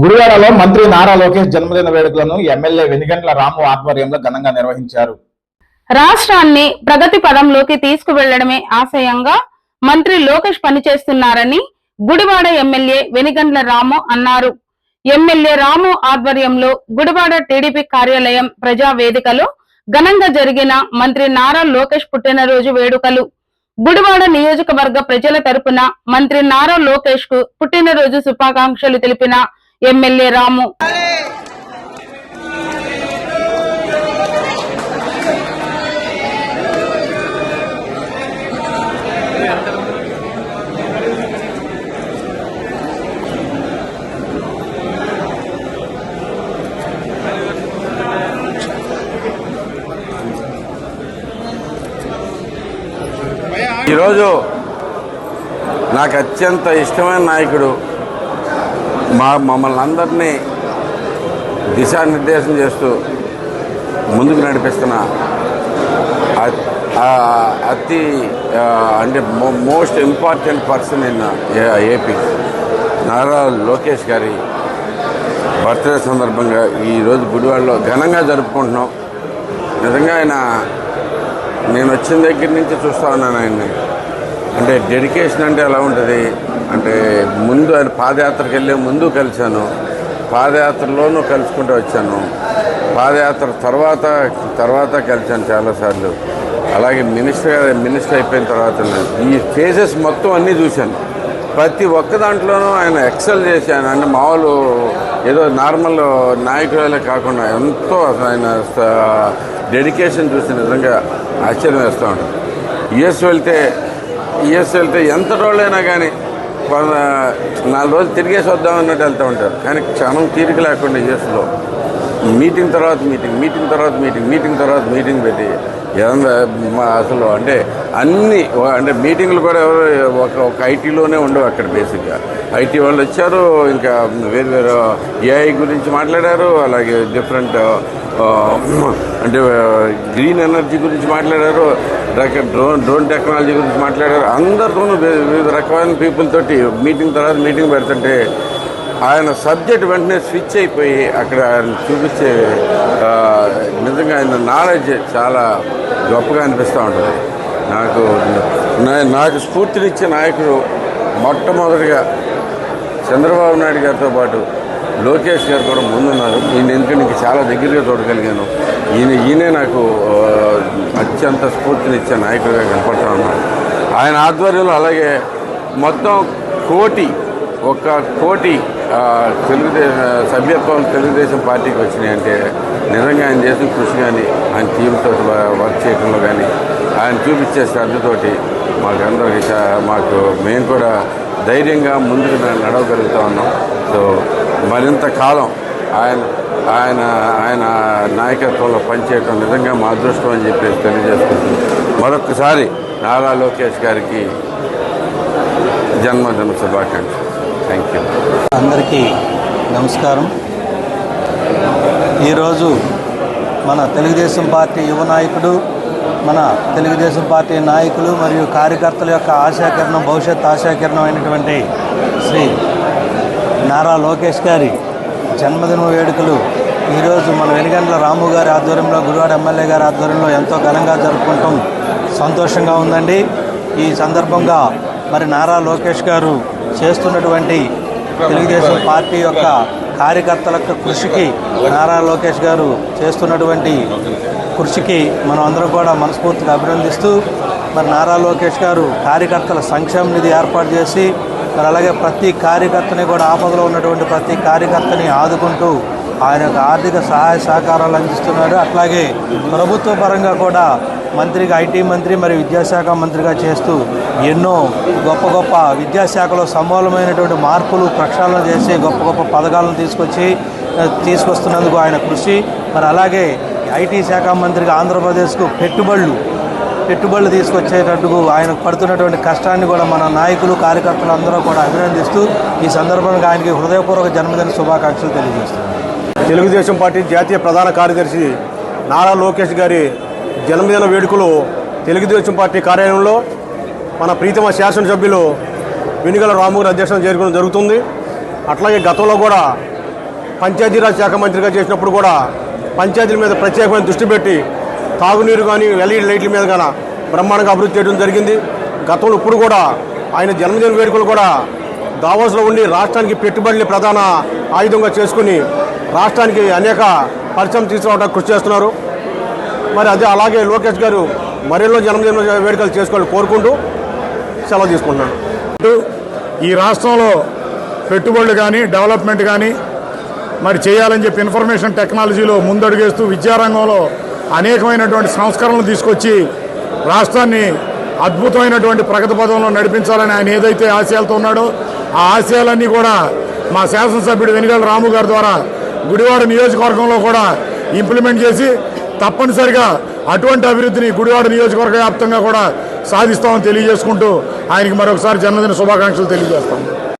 గుడివాడలో మంత్రి నారా లోకేష్ జన్మదిన వేడుకలను ఎమ్మెల్యే వెనిగంట్ల రాము ఆధ్వర్యంలో ఘనంగా నిర్వహించారు. రాష్ట్రాన్ని ప్రగతి పదంలోకి తీసుకువెళ్ళడమే ఆశయంగా మంత్రి లోకేష్ పనిచేస్తున్నారని గుడివాడ ఎమ్మెల్యే వెనిగండ్ల రాము అన్నారు. ఎమ్మెల్యే రాము ఆధ్వర్యంలో గుడివాడ టీడీపీ కార్యాలయం ప్రజా వేదికలో ఘనంగా జరిగిన మంత్రి నారా లోకేష్ పుట్టినరోజు వేడుకలు. గుడివాడ నియోజకవర్గ ప్రజల తరపున మంత్రి నారా లోకేష్కు పుట్టినరోజు శుభాకాంక్షలు తెలిపిన ఎమ్మెల్యే రాము. ఈరోజు నాకు అత్యంత ఇష్టమైన నాయకుడు మా మమ్మల్ని అందరినీ దిశానిర్దేశం చేస్తూ ముందుకు నడిపిస్తున్న అతి అంటే most important person in AP Nara Lokesh గారి బర్త్డే సందర్భంగా ఈరోజు గుడివాడలో ఘనంగా జరుపుకుంటున్నాం. నిజంగా ఆయన నేను వచ్చిన దగ్గర నుంచి చూస్తా ఉన్నాను ఆయన్ని. అంటే డెడికేషన్ అంటే ఎలా ఉంటుంది? అంటే ముందు ఆయన పాదయాత్రకు వెళ్ళే ముందు కలిశాను. పాదయాత్రలోనూ కలుసుకుంటూ వచ్చాను. పాదయాత్ర తర్వాత తర్వాత కలిశాను చాలాసార్లు. అలాగే మినిస్టర్ మినిస్టర్ అయిపోయిన తర్వాత ఈ ఫేజెస్ మొత్తం అన్నీ చూశాను. ప్రతి ఒక్క దాంట్లోనూ ఆయన ఎక్సెల్ చేశాను. అంటే మామూలు ఏదో నార్మల్ నాయకులే కాకుండా ఎంతో ఆయన డెడికేషన్ చూసి నిజంగా ఆశ్చర్యం వేస్తూ ఉంటాను యుఎస్ వెళ్తే యుఎస్ వెళ్తే ఎంత రోజులైనా కానీ నాలుగు రోజులు తిరిగేసి వద్దాం అన్నట్టు వెళ్తూ ఉంటారు. కానీ క్షణం తీరిక లేకుండా యుఎస్లో మీటింగ్ తర్వాత మీటింగ్ మీటింగ్ తర్వాత మీటింగ్ మీటింగ్ తర్వాత మీటింగ్ పెట్టి ఏదన్నా మా అసలు అంటే అన్ని అంటే మీటింగ్లు కూడా ఎవరు ఒక ఒక ఐటీలోనే ఉండవు అక్కడ బేసిక్గా. ఐటీ వాళ్ళు వచ్చారు ఇంకా వేరు వేరు ఏఐ గురించి మాట్లాడారు అలాగే డిఫరెంట్ అంటే గ్రీన్ ఎనర్జీ గురించి మాట్లాడారు డ్రోన్ డ్రోన్ టెక్నాలజీ గురించి మాట్లాడారు. అందరితోనూ వివిధ రకమైన పీపుల్ తోటి మీటింగ్ తర్వాత మీటింగ్ పెడుతుంటే ఆయన సబ్జెక్ట్ వెంటనే స్విచ్ అయిపోయి అక్కడ ఆయన చూపించే నిజంగా ఆయన నాలెడ్జ్ చాలా గొప్పగా అనిపిస్తూ ఉంటుంది. నాకు నా- నాకు స్ఫూర్తినిచ్చే నాయకుడు మొట్టమొదటిగా చంద్రబాబు నాయుడు గారితో పాటు లోకేష్ గారు కూడా ముందున్నారు. ఈయన ఎందుకంటే ఇంక చాలా దగ్గరగా చూడగలిగాను. ఈయన ఈయనే నాకు అత్యంత స్ఫూర్తినిచ్చే నాయకుడిగా కనపడతా ఉన్నాను ఆయన ఆధ్వర్యంలో అలాగే మొత్తం కోటి ఒక కోటి తెలుగుదేశం సభ్యత్వం తెలుగుదేశం పార్టీకి వచ్చినాయి అంటే నిజంగా ఆయన చేసిన కృషి కానీ ఆయన టీంతో వర్క్ చేయడంలో కానీ ఆయన చూపించే శ్రద్ధతోటి మాకు చా- మాకు మేము కూడా ధైర్యంగా ముందుకు మేము నడవగలుగుతా ఉన్నాం. సో మరింత కాలం ఆయన ఆయన ఆయన నాయకత్వంలో పనిచేయటం నిజంగా మా అదృష్టం అని చెప్పేసి తెలియజేసుకుంటున్నాం. మరొకసారి నారా లోకేష్ గారికి జన్మదిన శుభాకాంక్షలు. థ్యాంక్ యూ అందరికీ నమస్కారం. ఈరోజు మన తెలుగుదేశం పార్టీ యువ నాయకుడు మన తెలుగుదేశం పార్టీ నాయకులు మరియు కార్యకర్తల యొక్క ఆశాకిరణం భవిష్యత్ ఆశాకిరణం అయినటువంటి శ్రీ నారా లోకేష్ గారి జన్మదిన వేడుకలు. ఈరోజు మన వెనుగండ్ల రాము గారి ఆధ్వర్యంలో గురువాడ ఎమ్మెల్యే గారి ఆధ్వర్యంలో ఎంతో ఘనంగా జరుపుకుంటాం. సంతోషంగా ఉందండి. ఈ సందర్భంగా మరి నారా లోకేష్ గారు చేస్తున్నటువంటి తెలుగుదేశం పార్టీ యొక్క కార్యకర్తల కృషికి నారా లోకేష్ గారు చేస్తున్నటువంటి కృషికి మనం అందరం కూడా మనస్ఫూర్తిగా అభినందిస్తూ మరి నారా లోకేష్ గారు కార్యకర్తల సంక్షేమ నిధి ఏర్పాటు చేసి మరి అలాగే ప్రతి కార్యకర్తని కూడా ఆపదలో ఉన్నటువంటి ప్రతి కార్యకర్తని ఆదుకుంటూ ఆయన యొక్క ఆర్థిక సహాయ సహకారాలు అందిస్తున్నారు. అట్లాగే ప్రభుత్వ పరంగా కూడా మంత్రిగా ఐటీ మంత్రి మరియు విద్యాశాఖ మంత్రిగా చేస్తూ ఎన్నో గొప్ప గొప్ప విద్యాశాఖలో సమూలమైనటువంటి మార్పులు ప్రక్షాళన చేసి గొప్ప గొప్ప పథకాలను తీసుకొచ్చి తీసుకొస్తున్నందుకు ఆయన కృషి. మరి అలాగే ఐటీ శాఖ మంత్రిగా ఆంధ్రప్రదేశ్కు పెట్టుబడులు పెట్టుబడులు తీసుకొచ్చేటట్టుకు ఆయన పడుతున్నటువంటి కష్టాన్ని కూడా మన నాయకులు కార్యకర్తలు అందరూ కూడా అభినందిస్తూ ఈ సందర్భంగా ఆయనకి హృదయపూర్వక జన్మదిన శుభాకాంక్షలు తెలియజేస్తున్నారు తెలుగుదేశం పార్టీ జాతీయ ప్రధాన కార్యదర్శి నారా లోకేష్ గారి జన్మదిన వేడుకలు తెలుగుదేశం పార్టీ కార్యాలయంలో మన ప్రీతమ శాసనసభ్యులు వెనుగల రాము గారి చేరుకోవడం జరుగుతుంది. అట్లాగే గతంలో కూడా పంచాయతీరాజ్ శాఖ మంత్రిగా చేసినప్పుడు కూడా పంచాయతీల మీద ప్రత్యేకమైన దృష్టి పెట్టి తాగునీరు కానీ ఎల్ఈడి లైట్ల మీద కానీ బ్రహ్మాండంగా అభివృద్ధి చేయడం జరిగింది. గతంలో ఇప్పుడు కూడా ఆయన జన్మదిన వేడుకలు కూడా దావోస్లో ఉండి రాష్ట్రానికి పెట్టుబడిని ప్రధాన ఆయుధంగా చేసుకుని రాష్ట్రానికి అనేక పరిశ్రమ తీసుకురావడానికి కృషి చేస్తున్నారు. మరి అదే అలాగే లోకేష్ గారు మరెన్నో జన్మదిన వేడుకలు చేసుకోవాలని కోరుకుంటూ సెలవు తీసుకుంటున్నాను. ఈ రాష్ట్రంలో పెట్టుబడులు కానీ డెవలప్మెంట్ కానీ మరి చేయాలని చెప్పి ఇన్ఫర్మేషన్ టెక్నాలజీలో ముందడుగేస్తూ విద్యారంగంలో అనేకమైనటువంటి సంస్కరణలు తీసుకొచ్చి రాష్ట్రాన్ని అద్భుతమైనటువంటి ప్రగతి పదంలో నడిపించాలని ఆయన ఏదైతే ఆశయాలతో ఉన్నాడో ఆ ఆశయాలన్నీ కూడా మా శాసనసభ్యుడు వెనుగల రాము గారి ద్వారా గుడివాడ నియోజకవర్గంలో కూడా ఇంప్లిమెంట్ చేసి తప్పనిసరిగా అటువంటి అభివృద్ధిని గుడివాడ నియోజకవర్గ వ్యాప్తంగా కూడా సాధిస్తామని తెలియజేసుకుంటూ ఆయనకి మరొకసారి జన్మదిన శుభాకాంక్షలు తెలియజేస్తాం.